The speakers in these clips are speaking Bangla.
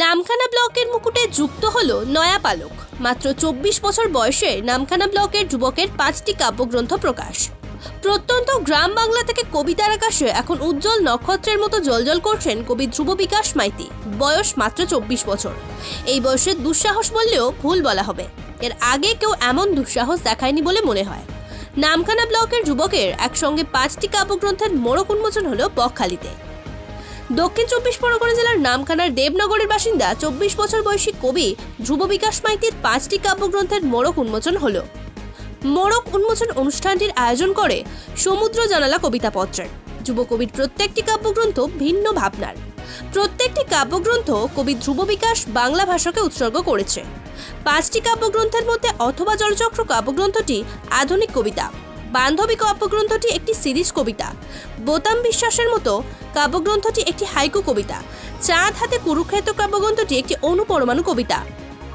নামখানা ব্লকের মুকুটে যুক্ত হল নয়া পালক। মাত্র চব্বিশ বছর বয়সে নামখানা ব্লকের যুবকের পাঁচটি কাব্যগ্রন্থ প্রকাশ। প্রত্যন্ত গ্রাম বাংলা থেকে কবিতার আকাশে এখন উজ্জ্বল নক্ষত্রের মতো জলজল করছেন কবি ধ্রুব বিকাশ মাইতি। বয়স মাত্র চব্বিশ বছর। এই বয়সে দুঃসাহস বললেও ভুল বলা হবে। এর আগে কেউ এমন দুঃসাহস দেখায়নি বলে মনে হয়। নামখানা ব্লকের যুবকের একসঙ্গে পাঁচটি কাব্যগ্রন্থের মোড়ক উন্মোচন হলো বকখালিতে। দক্ষিণ চব্বিশ পরগনা জেলার নামখানার দেবনগরের বাসিন্দা, চব্বিশ বছর বয়সী কবি ধ্রুব বিকাশ মাইতির পাঁচটি কাব্যগ্রন্থের মোড়ক উন্মোচন হলো। মোড়ক উন্মোচন অনুষ্ঠানটির আয়োজন করে সমুদ্র জানালা কবিতা পত্রের। যুব কবির প্রত্যেকটি কাব্যগ্রন্থ ভিন্ন ভাবনার। প্রত্যেকটি কাব্যগ্রন্থ কবি ধ্রুব বিকাশ বাংলা ভাষাকে উৎসর্গ করেছে। পাঁচটি কাব্যগ্রন্থের মধ্যে অথবা জলচক্র কাব্যগ্রন্থটি আধুনিক কবিতা। বান্ধবী কাব্যগ্রন্থটি একটি সিরিজ কবিতা। বোতাম বিশ্বাসের মতো কাব্যগ্রন্থটি একটি হাইকু কবিতা। চাঁদ হাতে কুরুক্ষেত্র কাব্যগ্রন্থটি একটি অনুপরমাণু কবিতা।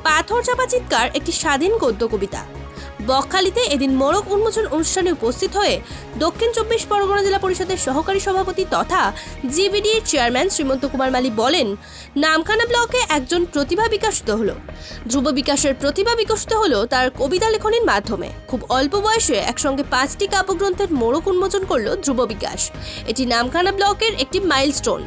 পাথর চাপা চিৎকার একটি স্বাধীন গদ্য কবিতা। বকখালিতে এদিন মোড়ক উন্মোচন অনুষ্ঠানে উপস্থিত হয়ে দক্ষিণ চব্বিশ পরগনা জেলা পরিষদের সহকারী সভাপতি তথা জিবিডির চেয়ারম্যান শ্রীমন্ত কুমার মালী বলেন, নামখানা ব্লকে একজন প্রতিভা বিকশিত হলো। ধ্রুব বিকাশের প্রতিভা বিকশিত হলো তার কবিতা লেখনীর মাধ্যমে। খুব অল্প বয়সে একসঙ্গে পাঁচটি কাব্যগ্রন্থের মোড়ক উন্মোচন করল ধ্রুব বিকাশ। এটি নামখানা ব্লকের একটি মাইলস্টোন।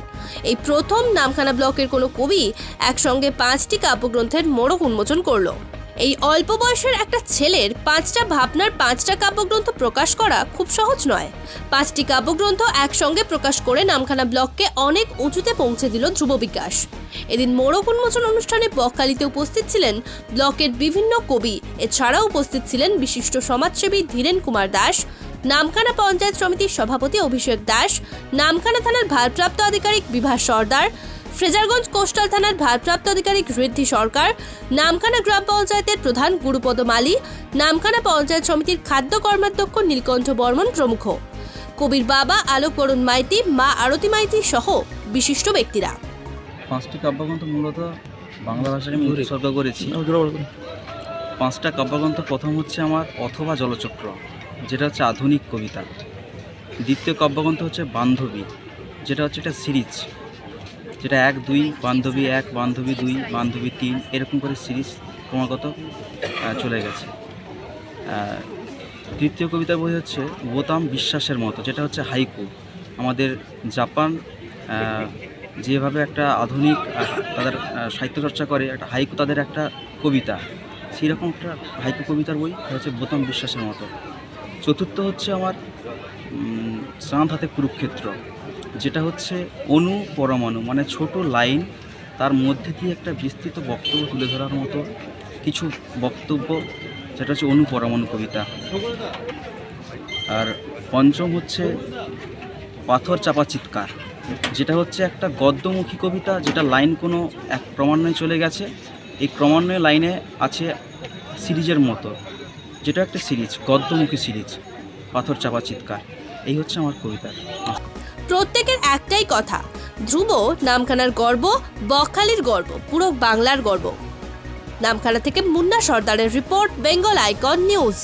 এই প্রথম নামখানা ব্লকের কোনো কবি একসঙ্গে পাঁচটি কাব্যগ্রন্থের মোড়ক উন্মোচন করল। এই অল্প বয়সের একটা ছেলের পাঁচটা ভাবনার পাঁচটা কাব্যগ্রন্থ প্রকাশ করা খুব সহজ নয়। পাঁচটি কাব্যগ্রন্থ একসঙ্গে প্রকাশ করে নামখানা ব্লককে অনেক উঁচুতে পৌঁছে দিল ধ্রুব বিকাশ। এদিন মোড়ক উন্মোচন অনুষ্ঠানে বকখালিতে উপস্থিত ছিলেন ব্লকের বিভিন্ন কবি। এছাড়াও উপস্থিত ছিলেন বিশিষ্ট সমাজসেবী ধীরেন কুমার দাস, নামখানা পঞ্চায়েত সমিতির সভাপতি অভিষেক দাস, নামখানা থানার ভারপ্রাপ্ত আধিকারিক বিভাস সর্দার ফ্রেজারগঞ্জ কোস্টাল থানার ভারপ্রাপ্ত আধিকারিক ঋদ্ধি সরকার নামখানা গ্রাম পঞ্চায়েতের প্রধান গুরুপদ মালি নামখানা পঞ্চায়েত সমিতির খাদ্য কর্মাধ্যক্ষ নীলকণ্ঠ বর্মন প্রমুখ। কবির বাবা আলোক বরুণ মাইতি মা আরতি মাইতি সহ বিশিষ্ট ব্যক্তিরা। পাঁচটি কাব্যগ্রন্থ মূলত বাংলা ভাষাকে আমি উৎসর্গ করেছি। পাঁচটা কাব্যগ্রন্থ প্রথম হচ্ছে আমার অথবা জলচক্র যেটা হচ্ছে আধুনিক কবিতা। দ্বিতীয় কাব্যগ্রন্থ হচ্ছে বান্ধবী যেটা হচ্ছে একটা সিরিজ। যেটা এক, দুই, বান্ধবী এক, বান্ধবী দুই, বান্ধবী তিন, এরকম করে সিরিজ ক্রমাগত চলে গেছে। তৃতীয় কবিতা বই হচ্ছে বোতাম বিশ্বাসের মতো, যেটা হচ্ছে হাইকু। আমাদের জাপান যেভাবে একটা আধুনিক তাদের সাহিত্য চর্চা করে, একটা হাইকু তাদের একটা কবিতা। সেই রকম একটা হাইকু কবিতার বই হচ্ছে বোতাম বিশ্বাসের মতো। চতুর্থ হচ্ছে আমার চাঁদ কুরুক্ষেত্র, যেটা হচ্ছে অণু পরমাণু মানে ছোট লাইন, তার মধ্যে দিয়ে একটা বিস্তৃত বক্তব্য তুলে ধরার মতো কিছু বক্তব্য, যেটা হচ্ছে অণু পরমাণু কবিতা। আর পঞ্চম হচ্ছে পাথর চাপা চিৎকার, যেটা হচ্ছে একটা গদ্যমুখী কবিতা, যেটা লাইন কোনো এক ক্রমান্বয়ে চলে গেছে। এই ক্রমান্বয়ে লাইনে আছে সিরিজের মতো, যেটা একটা সিরিজ, গদ্যমুখী সিরিজ, পাথর চাপা চিৎকার। এই হচ্ছে আমার কবিতা। প্রত্যেকের একটাই কথা, ধ্রুব নামখানার গর্ব, বকখালির গর্ব, পুরো বাংলার গর্ব। নামখানা থেকে মুন্না সর্দারের রিপোর্ট, বেঙ্গল আইকন নিউজ।